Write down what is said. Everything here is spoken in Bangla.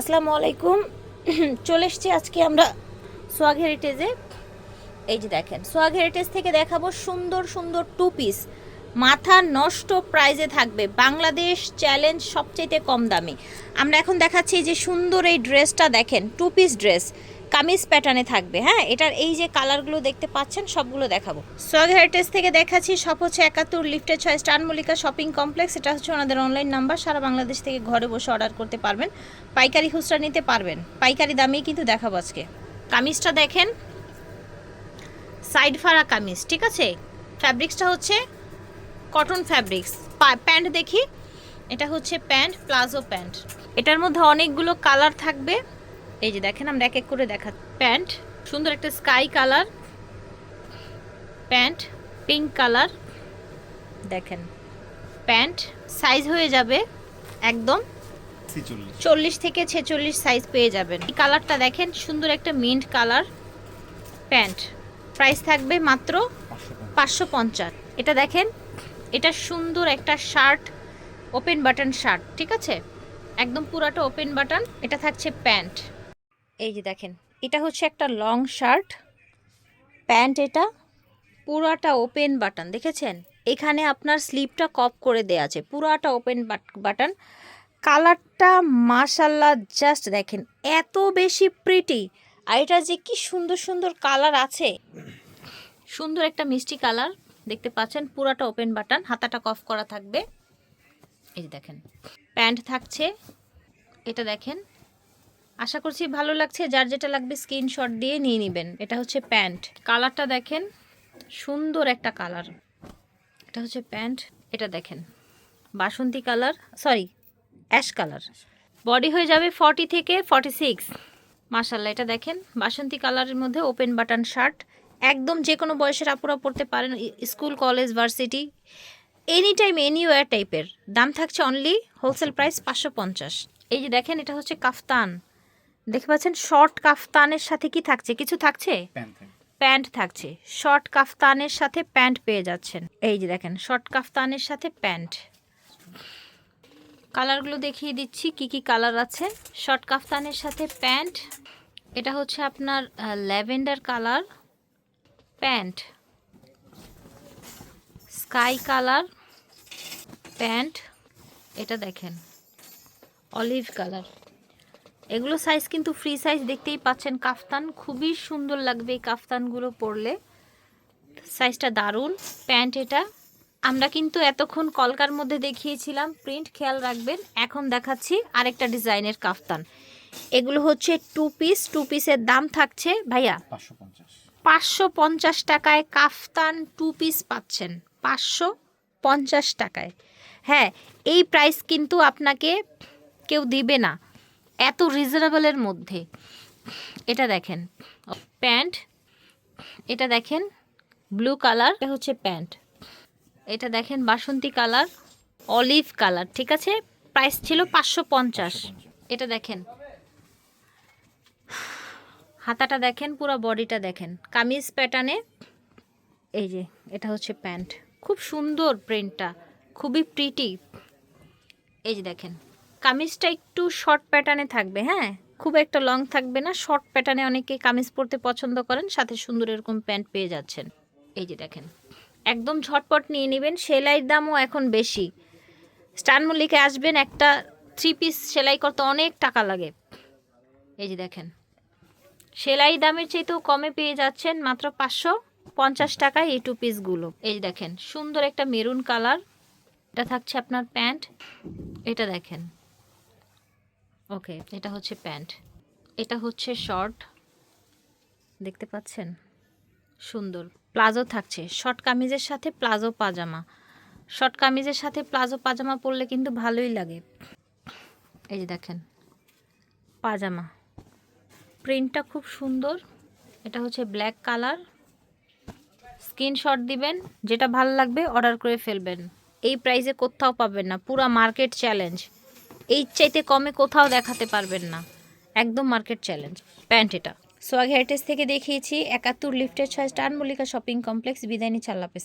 আসসালামু আলাইকুম। চলে এসছি আজকে আমরা সোয়াগ হেরিটেজে এই যে দেখেন সোয়াগ হেরিটেজ থেকে দেখাবো সুন্দর সুন্দর টু পিস মাথা নষ্ট প্রাইজে থাকবে। বাংলাদেশ চ্যালেঞ্জ সবচেয়ে কম দামে। আমরা এখন দেখাচ্ছি যে সুন্দর এই ড্রেসটা দেখেন টু পিস ড্রেস কামিজ প্যাটার্নে থাকবে হ্যাঁ? এটার এই যে কালারগুলো দেখতে পাচ্ছেন, সবগুলো দেখাবো। সোয়াগ হেরিটেজ থেকে দেখাচ্ছি সব হচ্ছে একাত্তর লিফটের ছয় স্টার মল্লিকা শপিং কমপ্লেক্স এটা হচ্ছে ওনাদের অনলাইন নাম্বার সারা বাংলাদেশ থেকে ঘরে বসে অর্ডার করতে পারবেন। পাইকারি খুচরা নিতে পারবেন। পাইকারি দামেই কিন্তু দেখাবো আজকে। কামিজটা দেখেন। সাইড ফাড়া কামিজ, ঠিক আছে? ফ্যাব্রিক্সটা হচ্ছে কটন ফ্যাব্রিক্স প্যান্ট দেখি। এটা হচ্ছে প্যান্ট, প্লাজো প্যান্ট। এটার মধ্যে অনেকগুলো কালার থাকবে। এই যে দেখেন আমরা এক এক করে দেখা প্যান্ট সুন্দর একটা sky colour pant pink colour দেখেন প্যান্ট সাইজ হয়ে যাবে একদম চল্লিশ থেকে ছেচল্লিশ সাইজ পেয়ে যাবেন। এই কালারটা দেখেন সুন্দর একটা মিন্ট কালার প্যান্ট প্রাইস থাকবে মাত্র পাঁচশো পঞ্চাশ। এটা দেখেন এটা সুন্দর একটা শার্ট ওপেন বাটন শার্ট ঠিক আছে? একদম পুরাটা ওপেন বাটন এটা থাকছে প্যান্ট। এই যে দেখেন, এটা হচ্ছে একটা লং শার্ট প্যান্ট এটা, পুরাটা ওপেন বাটন দেখেছেন? এখানে আপনার স্লিপটা কপ করে দেওয়া আছে, পুরাটা ওপেন বাটন কালারটা মাশাল্লাহ জাস্ট দেখেন, এত বেশি প্রিটি আর এটা যে কি সুন্দর সুন্দর কালার আছে, সুন্দর একটা মিষ্টি কালার দেখতে পাচ্ছেন, পুরাটা ওপেন বাটন হাতাটা কফ করা থাকবে। এই দেখেন প্যান্ট থাকছে, এটা দেখেন আশা করছি ভালো লাগছে। যার যেটা লাগবে স্ক্রিনশট দিয়ে নিয়ে নেবেন। এটা হচ্ছে প্যান্ট। কালারটা দেখেন, সুন্দর একটা কালার। এটা হচ্ছে প্যান্ট, এটা দেখেন। বাসন্তী colour sorry ash colour. Body হয়ে যাবে ফর্টি থেকে ফর্টি সিক্স মাসাল্লাহ এটা দেখেন। বাসন্তী কালারের মধ্যে ওপেন বাটন শার্ট একদম যে কোনো বয়সের আপুরা পড়তে পারেন। School college varsity any time anywhere টাইপের দাম থাকছে অনলি হোলসেল প্রাইস পাঁচশো পঞ্চাশ। এই যে দেখেন, এটা হচ্ছে কাফতান। দেখতে পাচ্ছেন শর্ট কাফতানের সাথে কি থাকছে? কিছু থাকছে? প্যান্ট প্যান্ট থাকছে। শর্ট কাফতানের সাথে প্যান্ট পেয়ে যাচ্ছেন। এই যে দেখেন শর্ট কাফতানের সাথে প্যান্ট। কালারগুলো দেখিয়ে দিচ্ছি কি কি কালার আছে। শর্ট কাফতানের সাথে প্যান্ট এটা হচ্ছে আপনার lavender colour pant. Sky colour pant. এটা দেখেন অলিভ কালার। এগুলো সাইজ কিন্তু ফ্রি সাইজ দেখতেই পাচ্ছেন। কাফতান খুবই সুন্দর লাগবে এই কাফতানগুলো পরলে। সাইজটা দারুণ। প্যান্ট এটা। আমরা কিন্তু এতক্ষণ কলকার মধ্যে দেখিয়েছিলাম। প্রিন্ট খেয়াল রাখবেন। এখন দেখাচ্ছি আরেকটা ডিজাইনের কাফতান। এগুলো হচ্ছে টু পিস টু পিসের দাম থাকছে ভাইয়া পাঁচশো পঞ্চাশ। টাকায় কাফতান টু পিস পাচ্ছেন। পাঁচশো পঞ্চাশ টাকায়। হ্যাঁ এই প্রাইস কিন্তু আপনাকে কেউ দিবে না। এত রিজনেবলের মধ্যে। এটা দেখেন। প্যান্ট। এটা দেখেন। Blue colour. এটা হচ্ছে প্যান্ট। এটা দেখেন বাসন্তী কালার। অলিভ কালার, ঠিক আছে? প্রাইস ছিল পাঁচশো পঞ্চাশ। এটা দেখেন। হাতাটা দেখেন, পুরো বডিটা দেখেন। কামিজ প্যাটার্নে এই যে, এটা হচ্ছে প্যান্ট। খুব সুন্দর প্রিন্টটা খুবই প্রিটি এই যে দেখেন। কামিজটা একটু শর্ট প্যাটার্নে থাকবে হ্যাঁ? খুব একটা লং থাকবে না শর্ট প্যাটার্নে অনেকে কামিজ পরতে পছন্দ করেন, সাথে সুন্দর এরকম প্যান্ট পেয়ে যাচ্ছেন। এই যে দেখেন, একদম ঝটপট নিয়ে নেবেন সেলাইয়ের দামও এখন বেশি। স্টান মল্লিকে আসবেন একটা থ্রি পিস সেলাই করতে অনেক টাকা লাগে। এই যে দেখেন, সেলাই দামের চাইতেও কমে পেয়ে যাচ্ছেন মাত্র পাঁচশো পঞ্চাশ টাকায় এই টু পিসগুলো এই দেখেন, সুন্দর একটা মেরুন কালার, এটা থাকছে আপনার প্যান্ট, এটা দেখেন। ওকে, এটা হচ্ছে প্যান্ট। এটা হচ্ছে শর্ট। দেখতে পাচ্ছেন? সুন্দর। প্লাজো থাকছে। শর্ট কামিজের সাথে প্লাজো পাজামা। শর্ট কামিজের সাথে প্লাজো পাজামা পরলে কিন্তু ভালোই লাগে। এই যে দেখেন, পাজামা। প্রিন্টটা খুব সুন্দর। এটা হচ্ছে ব্ল্যাক কালার। স্ক্রিনশট দিবেন, যেটা ভালো লাগবে অর্ডার করে ফেলবেন। এই প্রাইসে কোথাও পাবেন না। পুরা মার্কেট চ্যালেঞ্জ। এই চাইতে কমে কোথাও দেখাতে পারবেন না। একদম মার্কেট চ্যালেঞ্জ প্যান্ট এটা। সোয়াগ হেরিটেজ থেকে দেখিয়েছি, একাত্তর লিফটের ছয় স্টার মল্লিকা শপিং কমপ্লেক্স বিদায়নি চাল্লাপেস